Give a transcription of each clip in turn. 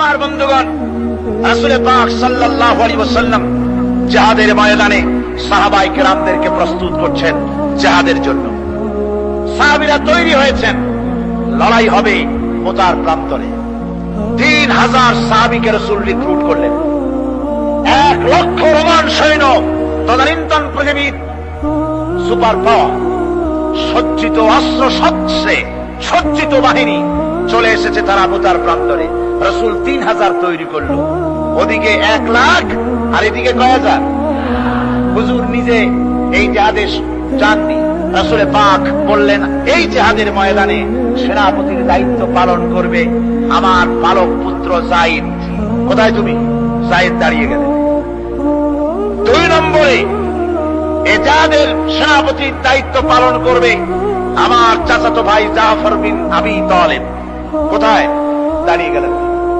আমার বন্ধুগণ রাসূলে পাক সাল্লাল্লাহু আলাইহি ওয়াসাল্লাম জিহাদের ময়দানে সাহাবাই কেরামদেরকে প্রস্তুত করছেন জিহাদের জন্য। সাহাবীরা তৈরি হয়েছেন, লড়াই হবে মোতার প্রান্তরে। তিন হাজার সাহাবিকে রসুল রিক্রুট করলেন। এক লক্ষ রোমান সৈন্য তদানীন্তন পৃথিবীর সুপার পাওয়ার, সজ্জিত অস্ত্র সচ্ছে সজ্জিত বাহিনী চলে এসেছে তারা মোতার প্রান্তরে। রসুল তিন হাজার তৈরি করল। ওদিকে এক লাখ, আর এদিকে কয় হাজার? হুজুর নিজে এই জাহাদেশ যাননি রসুলে পাক বললেন, এই জেহাদের ময়দানে সেনাপতির দায়িত্ব পালন করবে আমার পালক পুত্র জাইদ। কোথায় তুমি? জাইদ দাঁড়িয়ে গেলেন দুই নম্বরে, এ যাদের সেনাপতির দায়িত্ব পালন করবে আমার চাচাতো ভাই জাফর বিন আবি তলেব। কোথায়? দাঁড়িয়ে গেলেন।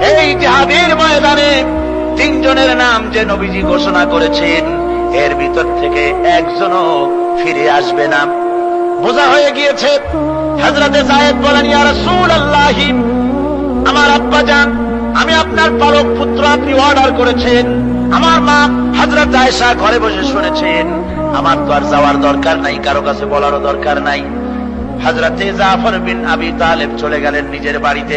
এই জিহাদের ময়দানে তিনজনের নাম যে নবীজি ঘোষণা করেছেন, এর ভিতর থেকে একজনও ফিরে আসবে না। বোঝা হয়ে গিয়েছে হাজরাতে জায়েদ বলেন আমার আব্বা যান আমি আপনার পালক পুত্র আপনি অর্ডার করেছেন। আমার মা হাজরত আয়েশা ঘরে বসে শুনেছেন। আমার তো আর যাওয়ার দরকার নাই, কারও কাছে বলারও দরকার নাই। হাজরাতে জাফর বিন আবি তালেব চলে গেলেন নিজের বাড়িতে।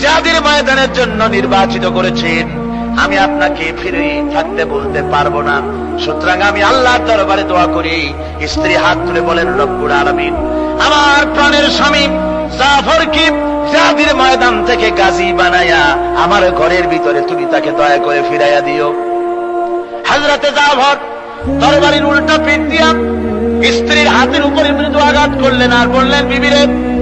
জিহাদের ময়দানের জন্য নির্বাচিত করেছেন, আমি আপনাকে ফিরে থাকতে বলতে পারব না। সুতরাং আমি আল্লাহর দরবারে দোয়া করি, স্ত্রী হাত তুলে বলেন, রব্বুল আলামিন, আমার প্রাণের স্বামী জাফরকে জাহাদের ময়দান থেকে গাজী বানায়া আমার ঘরের ভিতরে তুমি তাকে দয়া করে ফিরাইয়া দিও। হাজরাতে জাফর তরবারির উল্টা পিঠ দিয়া স্ত্রীর হাতের উপরে মৃদু আঘাত করলেন আর বললেন, বিবিরে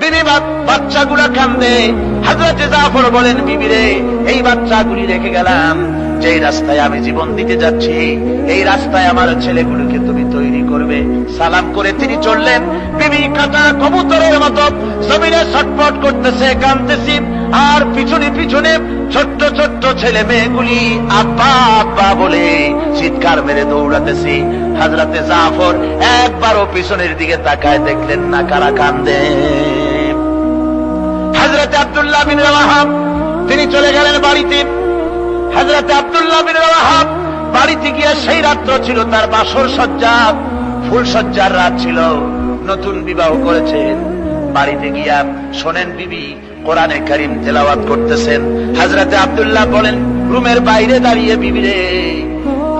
বিবি বাচ্চাগুলা কান্দে। হাজরতে জাফর বলেন, বিবিরে, এই বাচ্চাগুলি রেখে গেলাম। যে রাস্তায় আমি জীবন দিতে যাচ্ছি, এই রাস্তায় আমার ছেলেগুলোকে তুমি তৈরি করবে। সালাম করে তিনি চললেন। বিবি কাটা কবুতরের মতো জমিনে ছটপট করতেছে, কাঁদতেছি। আর পিছনে পিছনে ছোট্ট ছোট্ট ছেলে মেয়েগুলি, আব্বা আব্বা, বলে চিৎকার মেরে দৌড়াতেছি। হাজরাতে জাফর একবারও পিছনের দিকে তাকায় দেখলেন না কারা কান্দে। হাজরাতে আব্দুল্লাহ বিন রাওয়াহাব তিনি চলে গেলেন বাড়িতে। হাজরাতে আব্দুল্লাহ বিন রাওয়াহাব বাড়িতে গিয়ে সেই রাত্র ছিল, তার বাসর সজ্জা, ফুল সজ্জার রাত ছিল। নতুন বিবাহ করেছেন। বাড়িতে গিয়া শোনেন বিবি, কোরআনে করিম তেলাওয়াত করতেছেন। হাজরাতে আব্দুল্লাহ বলেন, রুমের বাইরে দাঁড়িয়ে বিবিরে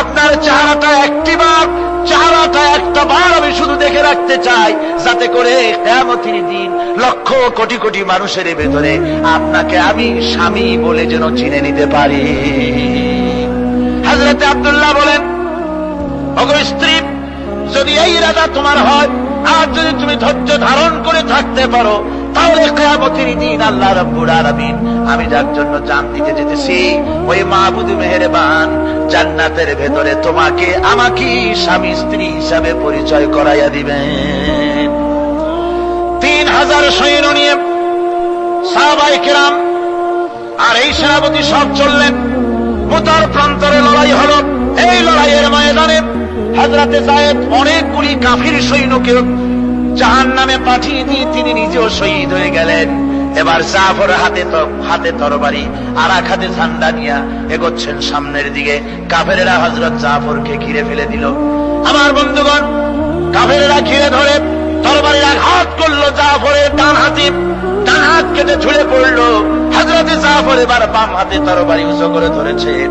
আপনার চেহারাটা একটিবার চেহারাটা একটা বার আমি শুধু দেখে রাখতে চাই, যাতে করে কেমতির দিন লক্ষ কোটি কোটি মানুষের ভেতরে আপনাকে আমি স্বামী বলে যেন চিনে নিতে পারি। হাজরতে আব্দুল্লাহ বলেন, অগো স্ত্রী, যদি এই রাজা তোমার হয়, আর যদি তুমি ধৈর্য ধারণ করে থাকতে পারো তাহলে কেয়ামতের দিন আল্লাহ রব্বুল আলামিন, আমি যার জন্য জান দিতে যেতেছি ওই মাহবুদ মেহেরবান জান্নাতের ভেতরে তোমাকে আমাকে স্বামী স্ত্রী হিসাবে পরিচয় করাইয়া দিবেন। তিন হাজার সৈন্য নিয়ে সাহাবাই কেরাম আর এই সেনাপতি সব চললেন। মুতার প্রান্তরে লড়াই হলো। এই লড়াইয়ের ময়দানে হাজরাতে সাহেব অনেকগুলি কাফির সৈন্যকে জাহান নামে পাঠিয়ে দিয়ে তিনি নিজেও শহীদ হয়ে গেলেন। এবার জাফর হাতে হাতে তরবারি আর এক হাতে ঝান্ডা নিয়ে এগোচ্ছেন সামনের দিকে। কাফেরেরা হজরত জাফরকে ঘিরে ফেলে দিল। আমার বন্ধুগণ, কাফেরেরা ঘিরে ধরে তরবারির আঘাত করল জাফরের ডান হাতে। ডান হাত কেটে ঝুলে পড়ল। হাজরতে জাফর এবার বাম হাতে তরবারি উঁচু করে ধরেছেন।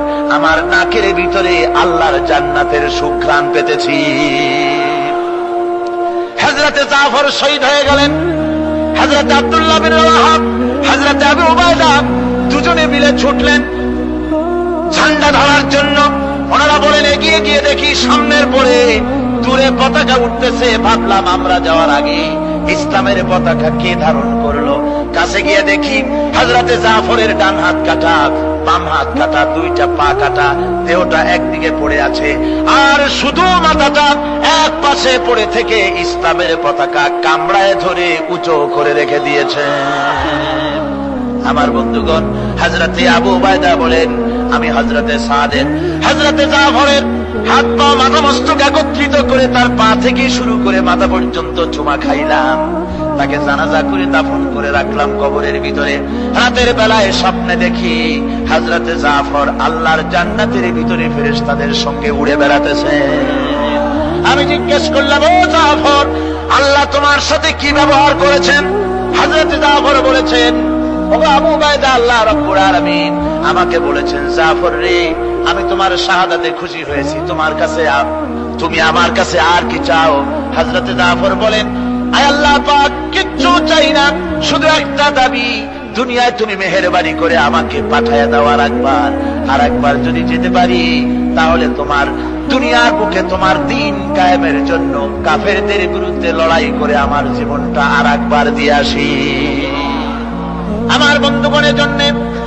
আমার নাকের ভিতরে আল্লাহর জান্নাতের সুঘ্রাণ পেতেছি। হাজরাতে জাফর শহীদ হয়ে গেলেন। হাজরাতে আব্দুল্লাহ বিন রাওয়াহাব হাজরাতে আবু উবায়দা দুজনে মিলে ছুটলেন। ঝান্ডা ধরার জন্য ওনারা বলেন, এগিয়ে গিয়ে দেখি সামনের পরে দূরে পতাকা উঠতেছে। ভাবলাম, আমরা যাওয়ার আগে ইসলামের পতাকা কে ধারণ করল? কাছে গিয়ে দেখি হাজরাতে জাফরের ডান হাত কাটা বাম হাত কাটা, দুইটা পা কাটা, দেহটা একদিকে পড়ে আছে। আর শুধু মাথাটা এক পাশে পড়ে থেকে ইসলামের পতাকা কামড়ায় ধরে উঁচু করে রেখে দিয়েছে। আমার বন্ধুগণ হাজরাতে আবু বায়দা বলেন, আমি হজরতে সাদের হজরতে জাফরের হাত পা, মাথা মস্তক একত্রিত করে তার পা থেকে শুরু করে মাথা পর্যন্ত চুমা খাইলাম। তাকে জানাজা করে দাফন করে রাখলাম কবরের ভিতরে। রাতের বেলায় স্বপ্নে দেখি হাজরতে জাফর আল্লাহর জান্নাতের ভিতরে ফেরেশতাদের সঙ্গে উড়ে বেড়াতেছে। আমি জিজ্ঞেস করলাম, ও জাফর, আল্লাহ তোমার সাথে কি ব্যবহার করেছেন? হাজরতে জাফর বলেছেন আমাকে বলেছেন, জাফর রে, আমি তোমার শাহাদাতে খুশি হয়েছি। তোমার কাছে তুমি আমার কাছে আর কি চাও? হযরতে জাফর বলেন, আয় আল্লাহ পাক শুধু একটা দাবি, দুনিয়ায় তুমি মেহেরবানি করে আমাকে পাঠায়া দাও আর একবার। আর একবার যদি যেতে পারি, তাহলে তোমার দুনিয়ার বুকে তোমার দিন কায়েমের জন্য কাফেরদের বিরুদ্ধে লড়াই করে আমার জীবনটা আর একবার দিয়ে আসি। আমার বন্ধুগণের জন্য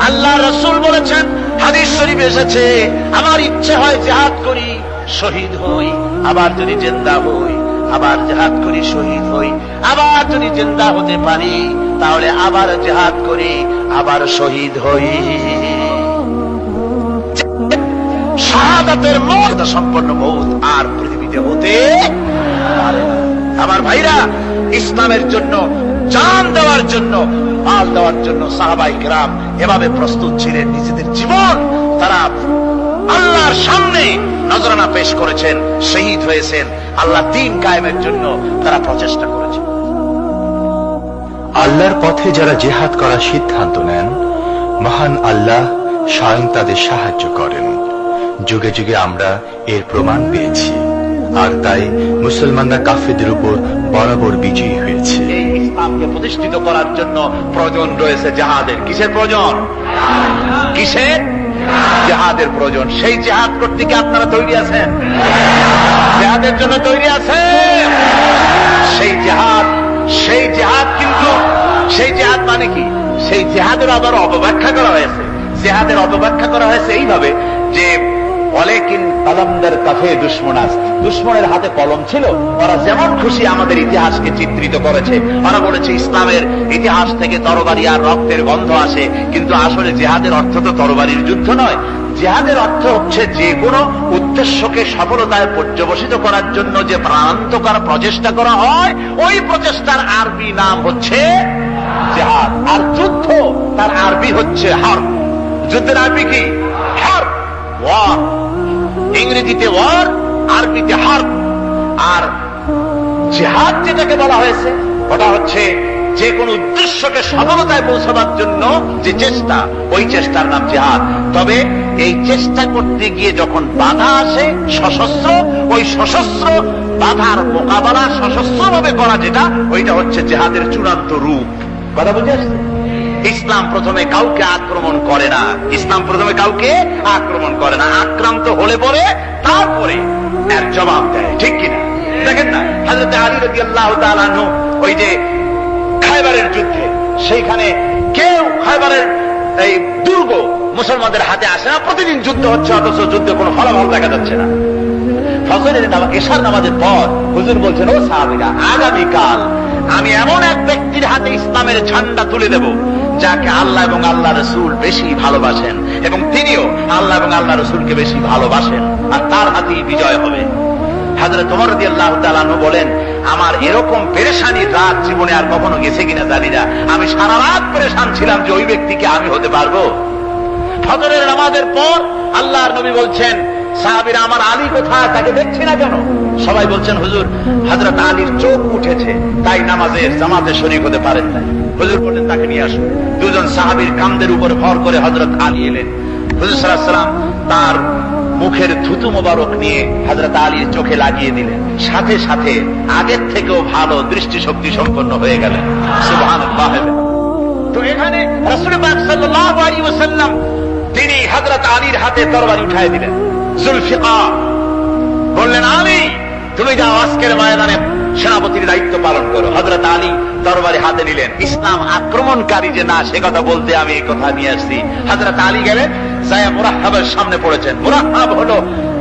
আল্লাহ রসুল বলেছেন, হাদিস শরীফ এসেছে, আমার ইচ্ছে হয় জেহাদ করি, শহীদ হই, আবার যদি জেন্দা হই, আবার জেহাদ করি, শহীদ হই, আবার যদি জেন্দা হতে পারি তাহলে আবার জেহাদ করি, আবার শহীদ হই। শাহাদাতের মর্যাদা সম্পন্ন মৌত আর পৃথিবীতে হতে আমার ভাইরা, ইসলামের জন্য, জান দেওয়ার জন্য, মাল দেওয়ার জন্য সাহাবাই গ্রাম এভাবে প্রস্তুত ছিলেন। নিজেদের জীবন তারা আল্লাহর সামনে নজরানা পেশ করেছেন, শহীদ হয়েছেন। আল্লাহ দিন কায়েমের জন্য তারা প্রচেষ্টা করেছেন। আল্লাহর পথে যারা জেহাদ করার সিদ্ধান্ত নেন, মহান আল্লাহ স্বয়ং তাদের সাহায্য করেন। যুগে যুগে আমরা এর প্রমাণ পেয়েছি। আর তাই মুসলমানরা কাফেরদের উপর বরাবর বিজয়ী হয়েছে। ইসলামকে প্রতিষ্ঠিত করার জন্য প্রয়োজন রয়েছে জাহাদের। কিসের প্রয়োজন? কিসের? জাহাদের প্রয়োজন। সেই জাহাদ করতে কি আপনারা তৈরি আছেন? জাহাদের জন্য তৈরি আছেন? সেই জাহাদ সেই জেহাদ কিন্তু, সেই জেহাদ মানে কি? সেই জেহাদের আবার অপব্যাখ্যা করা হয়েছে। জেহাদের অপব্যাখ্যা করা হয়েছে এইভাবে যে জেহাদের অর্থ হচ্ছে যে কোনো উদ্দেশ্যকে সফলতায় পর্যবসিত করার জন্য যে প্রাণান্তকর প্রচেষ্টা করা হয়, ওই প্রচেষ্টার আরবি নাম হচ্ছে জেহাদ। আর যুদ্ধ, তার আরবি হচ্ছে হার। যুদ্ধের আরবি কি? হার। ইংরেজিতে ওয়ার, আরবিতে হার আর জেহাদ যেটাকে বলা হয়েছে, ওটা হচ্ছে যে কোন উদ্দেশ্যকে সফলতায় পৌঁছাবার জন্য যে চেষ্টা, ওই চেষ্টার নাম জেহাদ। তবে এই চেষ্টা করতে গিয়ে যখন বাধা আসে, সশস্ত্র, ওই সশস্ত্র বাধার মোকাবেলা সশস্ত্র ভাবে করা যেটা, ওইটা হচ্ছে জেহাদের চূড়ান্ত রূপ। কথা বুঝে আসছে? ইসলাম প্রথমে কাউকে আক্রমণ করে না। ইসলাম প্রথমে কাউকে আক্রমণ করে না। আক্রান্ত হলে পরে তারপরে এর জবাব দেয়। ঠিক কিনা? দেখেন না? হাজরত আলী রবি আল্লাহ ওই যে খাইবারের যুদ্ধে, সেইখানে কেউ খাইবারের এই দুর্গ মুসলমানদের হাতে আসে না। প্রতিদিন যুদ্ধ হচ্ছে, অথচ যুদ্ধে কোনো ফলাফল দেখা যাচ্ছে না। ফজরের নামা, এশার নামাজের পর হুজুর বলছেন, ও সাহাবিরা, আগামীকাল আমি এমন এক ব্যক্তির হাতে ইসলামের ঝান্ডা তুলে দেব যাকে আল্লাহ এবং আল্লাহ রসুল বেশি ভালোবাসেন এবং তিনিও আল্লাহ এবং আল্লাহ রসুলকে বেশি ভালোবাসেন আর তার হাতেই বিজয় হবে। হাজরত তোমার রদি আল্লাহ তালানু বলেন, আমার এরকম পেরেশানি রাত জীবনে আর কখনো গেছে কিনা জানি না। আমি সারা রাত পেরেশান ছিলাম যে ওই ব্যক্তিকে আমি হতে পারব। ফজরের নামাজের পর আল্লাহর নবী বলছেন, সাহাবিরা, আমার আলী কোথায়? তাকে দেখছি না কেন? সবাই বলছেন, হুজুর হজরত আলীর চোখ উঠেছে, তাই নামাজের জামাতে শরীক হতে পারেন নাই। হুজুর বললেন, তাকে নিয়ে আসুন। দুজন সাহাবীর কান্দের উপর ভর করে হজরত আলী এলেন। হুজুর সাল্লাম তার মুখের থুতু মোবারক নিয়ে হজরত আলীর চোখে লাগিয়ে দিলেন। সাথে সাথে আগের থেকেও ভালো দৃষ্টিশক্তি সম্পন্ন হয়ে গেলেন। তো এখানে তিনি হযরত আলীর হাতে তরবারি উঠায় দিলেন। জুলফিকার বললেন, আলী, তুমি যাও আজকের ময়দানে। সেনাপতির দায়িত্ব পালন করো। হজরত আলী দরবারে হাতে নিলেন। ইসলাম আক্রমণকারী যে না, সে কথা বলতে আমি কথা নিয়ে আসছি। হজরত আলী গেলেন, যায়া মুরাহাবের সামনে পড়েছেন। মুরাহাব হলো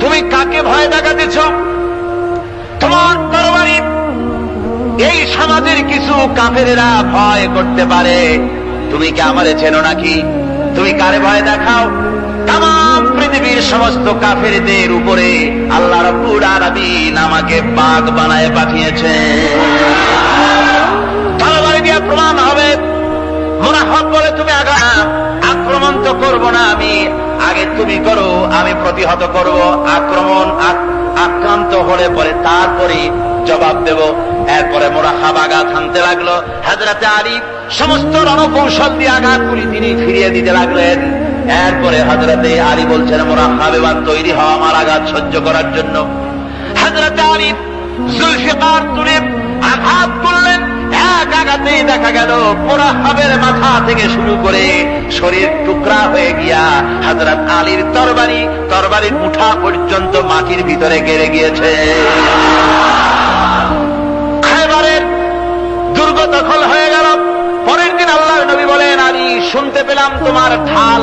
তুমি কাকে ভয় দেখাতেছ? তোমার তরবারি, এই সমাজের কিছু কাফেরেরা ভয় করতে পারে। তুমি কি আমারে চেনো নাকি? তুমি কারে ভয় দেখাও? তাম পৃথিবীর সমস্ত কাফেরদের উপরে আল্লাহ রব্বুল আলামিন আমাকে বাঘ বানায় পাঠিয়েছে তরবারি দিয়ে প্রমাণ হবে। মুনাফক বলে তুমি আগা আক্রমণ তো করব না আমি। আগে তুমি করো, আমি প্রতিহত করব। আক্রমণ আক্রান্ত হলে পরে তারপরে জবাব দেব। এরপরে মোরাহাব আঘাত হানতে লাগল। হাজরাতে আলী সমস্ত রণকৌশল দিয়ে আঘাতগুলি তিনি ফিরিয়ে দিতে লাগলেন। এরপরে হাজরাতে আলী বলছেন মোরা এবার তৈরি হওয়া আমার আঘাত সহ্য করার জন্য। হাজরাতে আলী জুলফিকার তুলে আঘাত করলেন। এক আঘাতেই দেখা গেল মোরাহাবের মাথা থেকে শুরু করে শরীর টুকরা হয়ে গিয়া হাজরাত আলীর তরবারি তরবারির মুঠা পর্যন্ত মাটির ভিতরে গেড়ে গিয়েছে। খাইবারের দুর্গ দখল হয়ে গেল। পরের দিন আল্লাহ নবী বলেন, আলী, শুনতে পেলাম তোমার ঢাল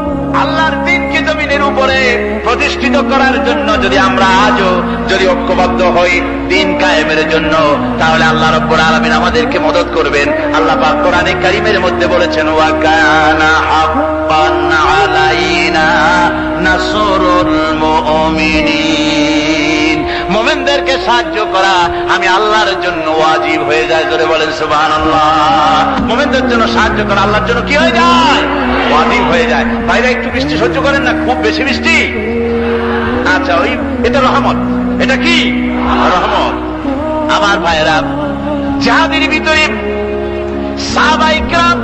আল্লাহর দিনকে জমিনের উপরে প্রতিষ্ঠিত করার জন্য যদি আমরা আজও যদি ঐক্যবদ্ধ হই, দিন কায়েমের জন্য, তাহলে আল্লাহ রব্বুল আলামিন আমাদেরকে মদত করবেন। আল্লাহ পাক কোরআনে কারীমের মধ্যে বলেছেন, ওয়া কানা হাক্কান আলাইনা নাসরুল মুমিনিন। মোমেনদেরকে সাহায্য করা, আমি আল্লাহর জন্য ওয়াজিব হয়ে যায়, জোরে বলেন সুবহানাল্লাহ। মোমেনদের জন্য সাহায্য করা আল্লাহর জন্য কি হয়ে যায়? ওয়াজিব হয়ে যায়। ভাইরা, একটু বৃষ্টি সহ্য করেন না, খুব বেশি বৃষ্টি। আচ্ছা ওই, এটা রহমত। এটা কি? রহমত। আমার ভাইরা যাহাদের ভিতরে সাহাবাইকরাম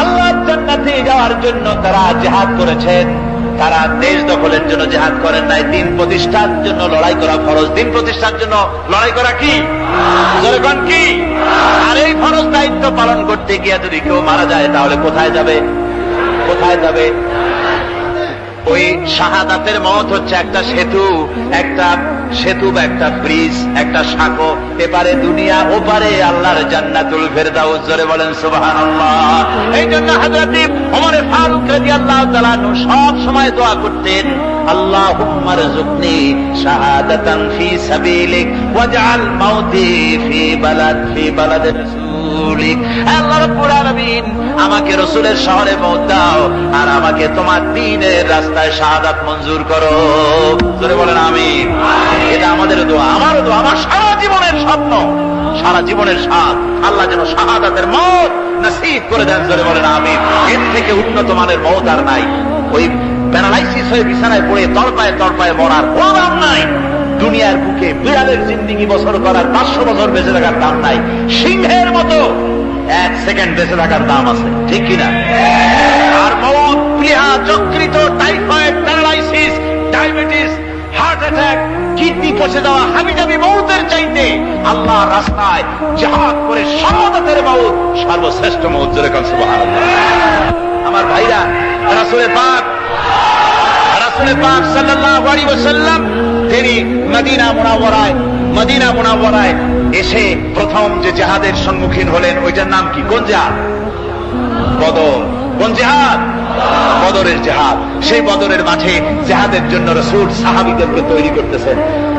আল্লাহর জান্নাতে যাওয়ার জন্য তারা জেহাদ করেছেন। তারা দেশ দখলের জন্য জেহাদ করেন নাই। দিন প্রতিষ্ঠার জন্য লড়াই করা ফরজ। দিন প্রতিষ্ঠার জন্য লড়াই করা কি? কি? আর এই ফরজ দায়িত্ব পালন করতে গিয়ে যদি কেউ মারা যায়, তাহলে কোথায় যাবে? কোথায় যাবে? ওই শাহাদাতের মত হচ্ছে একটা সেতু একটা সেতু বা একটা ব্রিজ, একটা সাঁকো। এপারে দুনিয়া, ওপারে আল্লাহর জান্নাতুল ফেরদাউস। জোরে বলেন, সুবহানাল্লাহ। এই জন্য হযরত ওমর ফারুক রাদিয়াল্লাহু তাআলা আনহু সব সময় দোয়া করতেন, আল্লাহুম্মা রযুকনি শাহাদাতান ফি সাবিলিক ওয়াজআল মাউতি ফি বালাদ ফি বালাদ রাসূলিক আল্লাহ রাব্বুল আলামিন আমাকে রাসূলের শহরে মওত দাও আর আমাকে তোমার দ্বীনের রাস্তায় শাহাদাত মঞ্জুর করো। জোরে বলেন আমিন। এটা আমাদের দোয়া আমারও দোয়া আমার সারা জীবনের স্বপ্ন সারা জীবনের স্বাদ। আল্লাহ যেন শাহাদাতের মত নসিব করে দেন জোরে বলেন আমিন। এর থেকে উন্নত মানের মত আর নাই। ওই প্যারালাইসিস হয়ে বিছানায় পড়ে তড়পায় তড়পায় মরার কোনো দাম নাই। দুনিয়ার বুকে বিড়ালের জিন্দিগি বছর করার পাঁচশো বছর বেঁচে থাকার দাম নাই। সিংহের মতো এক সেকেন্ড বেঁচে থাকার দাম আছে, ঠিক কিনা আর মৌত প্লিহা, যকৃত, typhoid, paralysis, diabetes, heart attack, kidney পচে যাওয়া হাবিজাবি মৌতের চাইতে আল্লাহ রাস্তায় জাহাজ করে সমাদতের মৌত সর্বশ্রেষ্ঠ মৌত জোরে কাল আমার ভাইরা, রাসূলের পাক রাসূলের পাক সাল্লাল্লাহু আলাইহি ওয়াসাল্লাম তিনি মদিনা মুনাওয়ারায় মদিনা মুনাওয়ারায় এসে প্রথম যে জাহাদের সম্মুখীন হলেন, ওইটার নাম কি? কোন জাহাজ বদর। কোন জেহাদ? বদরের জেহাদ। সেই বদরের মাঠে জেহাদের জন্য রসুল সাহাবিদেরকে তৈরি করতেছেন।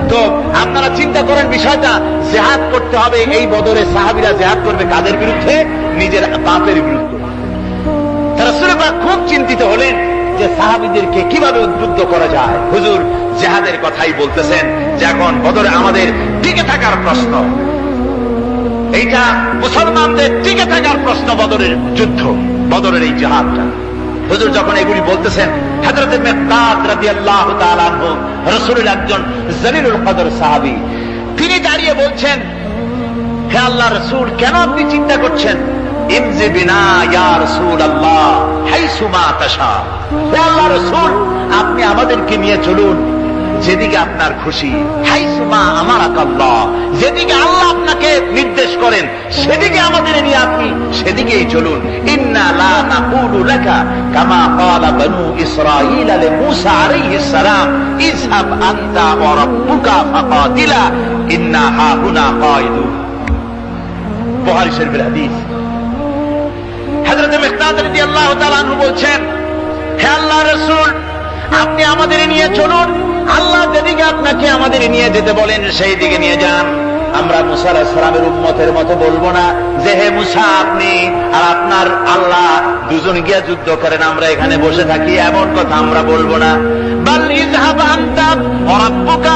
তো আপনারা চিন্তা করেন বিষয়টা, জেহাদ করতে হবে এই বদরে সাহাবিরা জেহাদ করবে কাদের বিরুদ্ধে? নিজের বাপের বিরুদ্ধে। যে সাহাবিদেরকে কীভাবে উদ্বুদ্ধ করা যায়? হুজুর জেহাদের কথাই বলতেছেন যে এখন বদরে আমাদের টিকে থাকার প্রশ্ন। এইটা মুসলমানদের টিকে থাকার প্রশ্ন বদরের যুদ্ধ, বদরের এই জাহাজটা হুজুর যখন এগুলি বলতেছেন হাজরতে মেকদাদ রাদিয়াল্লাহু তাআলা আনহু, রাসূলের একজন জলিলুল কদর সাহাবী, তিনি দাঁড়িয়ে বলছেন, হে আল্লাহ রসুল, কেন আপনি চিন্তা করছেন? আপনি আমাদেরকে নিয়ে চলুন। যেদিকে আপনার খুশি হাইসুমা আমার আল্লাহ যেদিকে আল্লাহ আপনাকে নির্দেশ করেন, সেদিকে আমাদের নিয়ে আপনি সেদিকেই চলুন। ইন্না লা আপনি আমাদের নিয়ে চলুন। আল্লাহ যেদিকে আপনাকে আমাদের নিয়ে যেতে বলেন, সেই দিকে নিয়ে যান। আমরা সালামের মতো বলব না যে, হে মুসা, আপনি আর আপনার আল্লাহ দুজন গিয়া যুদ্ধ করেন, আমরা এখানে বসে থাকি, এমন কথা আমরা বলব না। বাল ইযহাব আনতা ওয়া রাব্বুকা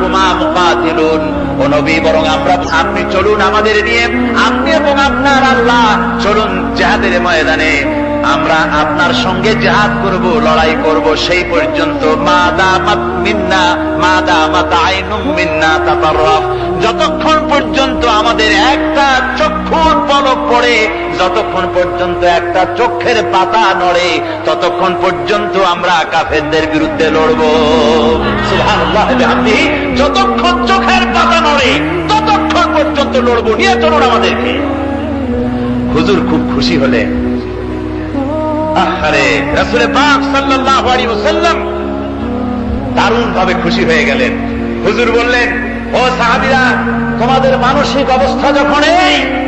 কুমা মুকাতিলুন। ও নবী, বরং আমরা আপনি চলুন আমাদের নিয়ে, আপনি এবং আপনার আল্লাহ চলুন জাহাদের ময়দানে। আমরা আপনার সঙ্গে জাহাদ করব, লড়াই করব, সেই পর্যন্ত। মা দামাত মিন্না মা দামাত আইনুম মিন্না তাতাররাফ। যতক্ষণ পর্যন্ত আমাদের একটা চক্ষুর পলক পড়ে, যতক্ষণ পর্যন্ত একটা চোখের পাতা নড়ে, ততক্ষণ পর্যন্ত আমরা কাফেরদের বিরুদ্ধে লড়ব। যতক্ষণ চোখের পাতা নড়ে, ততক্ষণ পর্যন্ত লড়ব। নিয়ে চলুন আমাদেরকে। হুজুর খুব খুশি ওয়াসাল্লাম দারুণ ভাবে খুশি হয়ে গেলেন। হুজুর বললেন, ও সাহাবীরা, তোমাদের মানসিক অবস্থা যখন এই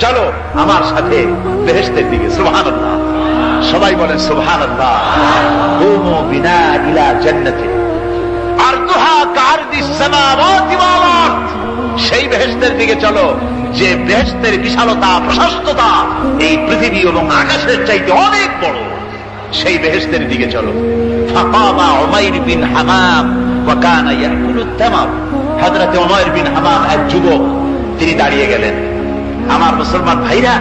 চলো আমার সাথে বেহেশতের দিকে, সুবহানাল্লাহ। সবাই বলেন সুবহানাল্লাহ। সেই বেহেশতের দিকে চলো, যে বেহেশতের বিশালতা, প্রশস্ততা এই পৃথিবী এবং আকাশের চাইতে অনেক বড়। সেই বেহেশতের দিকে চলো। ফাকামা উমাইর বিন হামাম, ওয়া কানা ইয়াকুলু হযরতে উমাইর বিন হামাম এক যুবক তিনি দাঁড়িয়ে গেলেন। আমার মুসলমান ভাইরা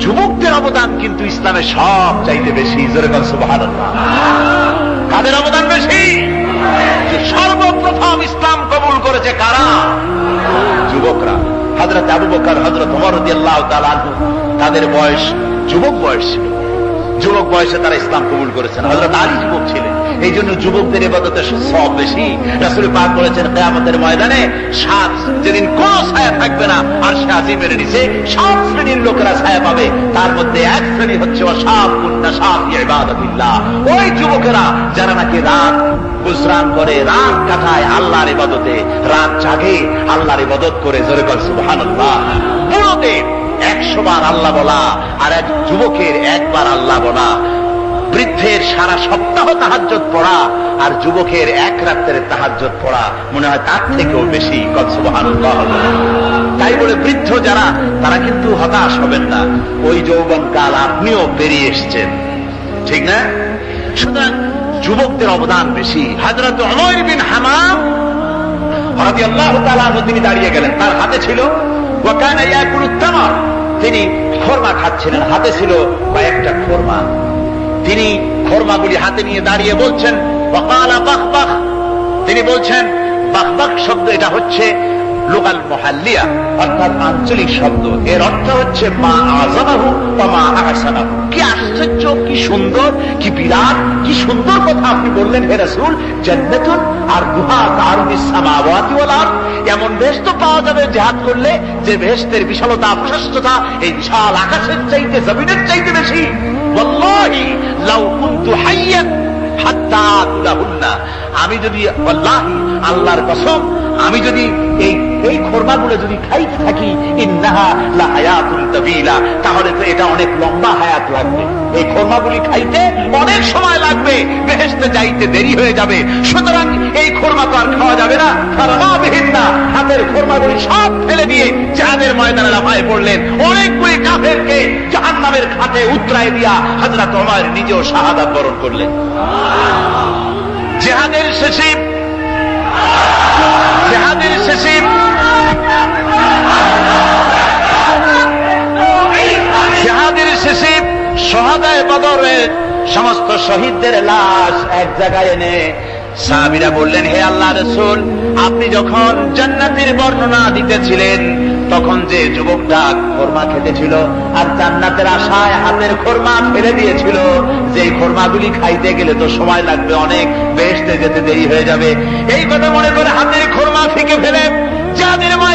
যুবকদের অবদান কিন্তু ইসলামে সব চাইতে বেশি। কাদের অবদান বেশি? সর্বপ্রথম ইসলাম কবুল করেছে কারা? যুবকরা। হজরত আবু বকর হজরত ওমর রাদিয়াল্লাহু তাআলা আনহু, তাদের বয়স যুবক বয়স ছিল। যুবক বয়সে তারা ইসলাম কবুল করেছেন। হজরত আলী যুবক ছিলেন। এই জন্য যুবকদের এবাদতে সব বেশি। রাসুল পাক বলেছেন, কেয়ামতের ময়দানে সাত যেদিন কোন ছায়া থাকবে না আর সে আজিমের নিচে সাত শ্রেণির লোকেরা ছায়া পাবে। তার মধ্যে এক শ্রেণি হচ্ছে সাপ কুন্না সাপ ইবাদতিল্লাহ। ওই যুবকেরা যারা নাকি রাত গুজরান করে, রাত কাটায় আল্লাহর ইবাদতে, রাত জাগে, আল্লাহর ইবাদত করে, জোরে কর সুবহানাল্লাহ। বুড়োদের একশো বার আল্লাহ বলা, আর এক যুবকের একবার আল্লাহ বলা। বৃদ্ধের সারা সপ্তাহ তাহাজ্জত পড়া আর যুবকের এক রাত্রের তাহাজ্জত পড়া মনে হয় তার থেকেও বেশি কনসুবহানুল্লাহ তাই বলে বৃদ্ধ যারা, তারা কিন্তু হতাশ হবেন না। ওই যৌবন কাল আপনিও পেরিয়ে এসছেন। ঠিক না? সুতরাং যুবকদের অবদান বেশি। হাজরত অমর বিন হামাম রাদিয়াল্লাহু তাআলা আনহু তিনি দাঁড়িয়ে গেলেন। তার হাতে ছিল তিনি খোরমা খাচ্ছিলেন। হাতে ছিল কয়েকটা খোরমা। তিনি খোরমাগুলি হাতে নিয়ে দাঁড়িয়ে বলছেন, ওয়াকালা বাখ বাখ তিনি বলছেন বাখ বাখ শব্দ এটা হচ্ছে লোকাল মহাল্লিয়া, অর্থাৎ আঞ্চলিক শব্দ। এর অর্থ হচ্ছে, মা আজানাহু বা মা আহসানাহু। কি আশ্চর্য, কি সুন্দর, কি বিরাট, কি সুন্দর কথা আপনি বললেন, হে রাসূল, জান্নাতুন আর গুহা তার সামাওয়াতি ওয়াল আরদ। এমন বেশ তো পাওয়া যাবে জিহাদ করলে, যে বেহেশতের বিশালতা, প্রশস্ততা, এই বিশাল আকাশের চাইতে, জমিনের চাইতে বেশি। ওয়াল্লাহি লাউ কুনতু হাইয়ান হাত্তা তুলাহুন্না আমি যদি আল্লাহি আল্লাহর কসম আমি যদি এই এই খোরমাগুলো যদি খাইতে থাকি, ইন্নাহা তাহলে তো এটা অনেক লম্বা হায়াত লাগবে। এই খোরমাগুলি খাইতে অনেক সময় লাগবে। বেহেশতে যাইতে দেরি হয়ে যাবে। সুতরাং এই খোরমা তো আর খাওয়া যাবে না। ফারমাবিহীন না হাতের খোরমাগুলি সব ফেলে দিয়ে জাহাদের ময়দানে লাফায় পড়লেন। অনেকগুলি কাফেরকে জাহান্নামের খাতে উতরায় দিয়া হযরত ওমর নিজেও শাহাদাত বরণ করলেন। জেহাদের শেষে জেহাদের শেষে সহাদায় বদরে সমস্ত শহীদদের লাশ এক জায়গায় এনে সাহাবিরা বললেন, হে আল্লাহ রসুল, আপনি যখন জান্নাতের বর্ণনা দিতেছিলেন, তখন যে যুবকটা খোরমা খেতেছিল আর জান্নাতের আশায় হাতের খোরমা ফেলে দিয়েছিল যে খোরমাগুলি খাইতে গেলে তো সময় লাগবে অনেক বেসতে যেতে দেরি হয়ে যাবে। এই কথা মনে করে হাতের খোরমা ফিকে ফেলে, যাদের শাহাদাত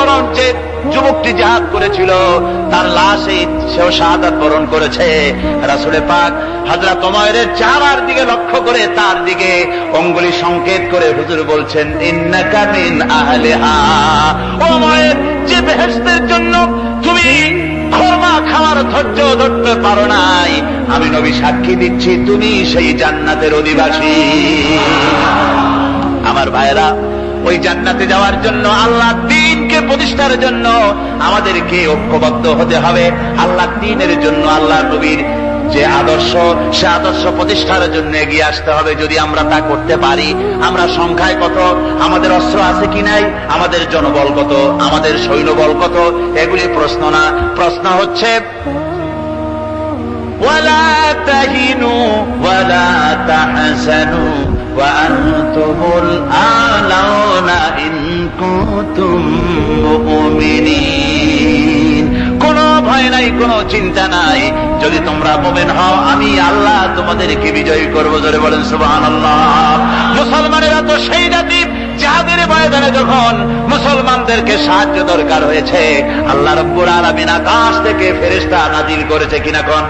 বরণ যে যুবকটি জাহাদ করেছিল, তার লাশে সেও শাহাদাত বরণ করেছে। রাসুলে পাক হাজরা তোমায়ের চারার দিকে লক্ষ্য করে তার দিকে অঙ্গুলি সংকেত করে হুজুর বলছেন, ইন্নাকা মিন আহলিহা। ও মায়ের যে বেহেশতের জন্য তুমি খরমা খাওয়ার ধৈর্য ধরতে পারো নাই, আমি নবী সাক্ষী দিচ্ছি, তুমি সেই জান্নাতের অধিবাসী। আমার ভাইরা ওই জান্নাতে যাওয়ার জন্য আল্লাহ প্রতিষ্ঠার জন্য আমাদেরকে ঐক্যবদ্ধ হতে হবে আল্লাহ দিনের জন্য আল্লাহ নবীর যে আদর্শ সে আদর্শ প্রতিষ্ঠার জন্য এগিয়ে আসতে হবে যদি আমরা তা করতে পারি আমরা সংখ্যায় কত আমাদের অস্ত্র আছে কি নাই আমাদের জনবল কত আমাদের সৈন্যবল কত এগুলি প্রশ্ন না প্রশ্ন হচ্ছে ولا تهنوا ولا تحزنوا وأنتم الأعلون إن কুতুম কোন ভয় নাই, কোন চিন্তা নাই। যদি তোমরা মোমেন হও, আমি আল্লাহ তোমাদেরকে বিজয়ী করব ধরে বলেন সুবাহ মুসলমানেরা তো সেই জাতি জাহাদের ময়দানে যখন মুসলমানদেরকে সাহায্য দরকার হয়েছে, আল্লাহ রব্বুর আলমিন আকাশ থেকে ফেরিস্তা নাজিল করেছে কিনা কন?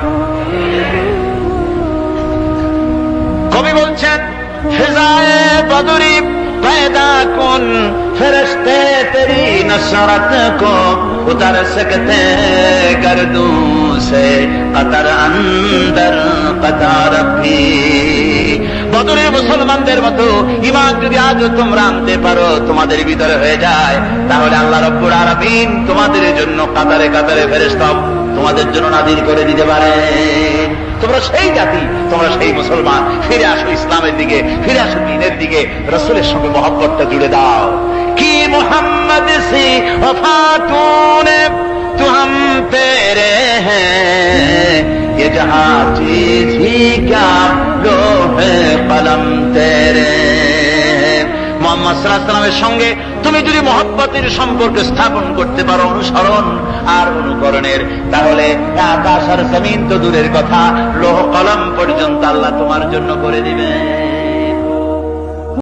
কবি বলছেন হেজায় বদরি পেদা কোন فرشتے تیری نصرت کو اتر سکتے گردوں سے قطر اندر قطار بھی বদরের মুসলমানদের মতো ইমান যদি আজও তোমরা আনতে পারো, তোমাদের ভিতরে হয়ে যায়। তাহলে আল্লাহ রব্বুর আরবিন তোমাদের জন্য কাতারে কাতারে ফেরেস্তব তোমাদের জন্য নাদির করে দিতে পারে। তোমরা সেই জাতি, তোমরা সেই মুসলমান। ফিরে আসো ইসলামের দিকে, ফিরে আসো দিনের দিকে। রসুলের সঙ্গে মহব্বতটা জুড়ে দাও। کی محمد سی وفاتوں نے تو ہم تیرے ہیں یہ جہاں چیز ہی کیا لوہ قلم تیرے মোহাম্মদ সাল্লাহামের সঙ্গে তুমি যদি মহব্বতের সম্পর্ক স্থাপন করতে পারো, অনুসরণ আর অনুকরণের, তাহলে আকাশ আর জমিন তো দূরের কথা। লোহ কলম পর্যন্ত আল্লাহ তোমার জন্য করে দিবেন।